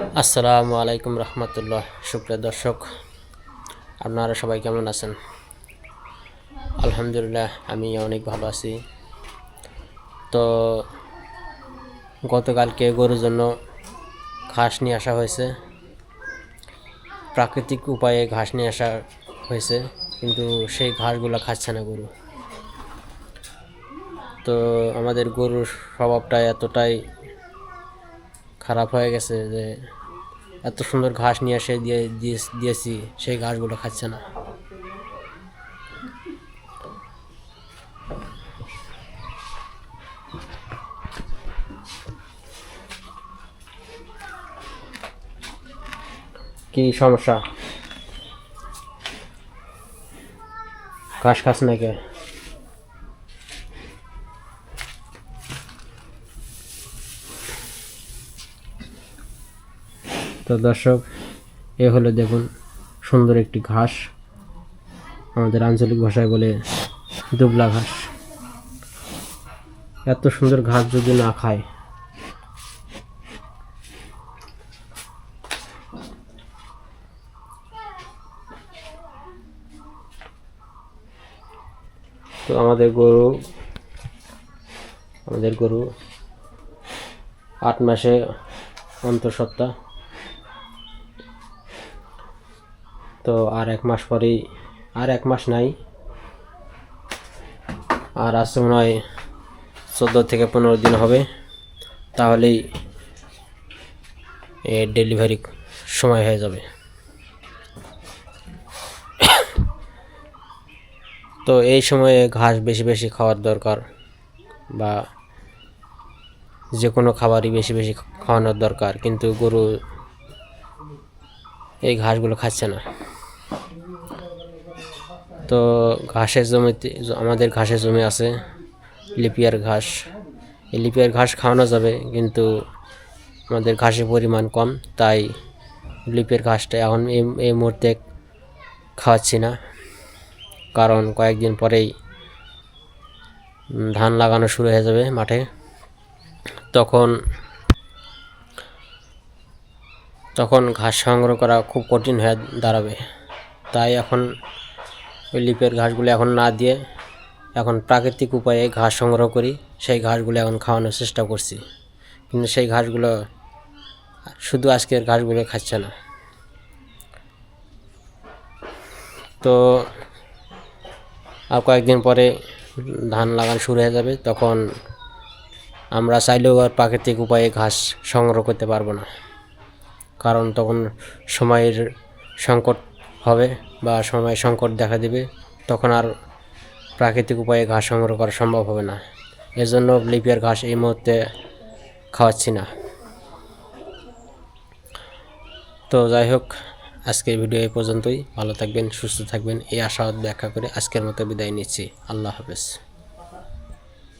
আসসালামু আলাইকুম রহমতুল্লাহ। সুপ্রিয় দর্শক, আপনারা সবাই কেমন আছেন? আলহামদুলিল্লাহ, আমি অনেক ভালো আছি। তো গতকালকে গরুর জন্য ঘাস নিয়ে আসা হয়েছে। প্রাকৃতিক উপায়ে ঘাস নিয়ে আসা হয়েছে, কিন্তু সেই ঘাসগুলো খাচ্ছে না গরু। তো আমাদের গরুর স্বভাবটা এতটাই খারাপ হয়ে গেছে যে এত সুন্দর ঘাস নিয়ে এসে দিয়ে দিয়ে- দিয়েছি, সেই ঘাসগুলো খাচ্ছে না। কি সমস্যা? ঘাস খাস না তো দর্শক, এ হলো দেখুন সুন্দর একটি ঘাস, আমাদের আঞ্চলিক ভাষায় বলে দুবলা ঘাস। এত সুন্দর ঘাস যদি না খায়, তো আমাদের গরু আমাদের গরু আট মাসে অন্তঃসত্ত্বা তো আর এক মাস পরেই, আর এক মাস নাই। আর আসতে মনে হয় চোদ্দ থেকে পনেরো দিন হবে। তাহলেই এর ডেলিভারি সময় হয়ে যাবে। তো এই সময়ে ঘাস বেশি বেশি খাওয়ার দরকার বা যে কোনো খাবারই বেশি বেশি খাওয়ানোর দরকার, কিন্তু গরু এই ঘাসগুলো খাচ্ছে না। তো ঘাসের জমিতে, আমাদের ঘাসের জমি আছে, লিপিয়ার ঘাস। এই লিপিয়ার ঘাস খাওয়ানো যাবে, কিন্তু আমাদের ঘাসের পরিমাণ কম, তাই লিপিয়ার ঘাসটা এখন এই এই মুহূর্তে খাওয়াচ্ছি না। কারণ কয়েকদিন পরেই ধান লাগানো শুরু হয়ে যাবে মাঠে। তখন তখন ঘাস সংগ্রহ করা খুব কঠিন হয়ে দাঁড়াবে। তাই এখন ওই লিপের ঘাসগুলো এখন না দিয়ে এখন প্রাকৃতিক উপায়ে ঘাস সংগ্রহ করি। সেই ঘাসগুলো এখন খাওয়ানোর চেষ্টা করছি। কিন্তু সেই ঘাসগুলো শুধু আজকের ঘাসগুলো খাচ্ছে না। তো আর কয়েকদিন পরে ধান লাগানো শুরু হয়ে যাবে, তখন আমরা চাইলেও আর প্রাকৃতিক উপায়ে ঘাস সংগ্রহ করতে পারব না। কারণ তখন সময়ের সংকট হবে বা সময় সংকট দেখা দেবে, তখন আর প্রাকৃতিক উপায়ে ঘাস সংগ্রহ করা সম্ভব হবে না। এজন্য লিপিয়ার ঘাস এই মুহূর্তে খাওয়াচ্ছি না। তো যাই হোক, আজকের ভিডিও এই পর্যন্তই। ভালো থাকবেন, সুস্থ থাকবেন, এই আশাবাদ ব্যাখ্যা করে আজকের মতো বিদায় নিচ্ছি। আল্লাহ হাফেজ।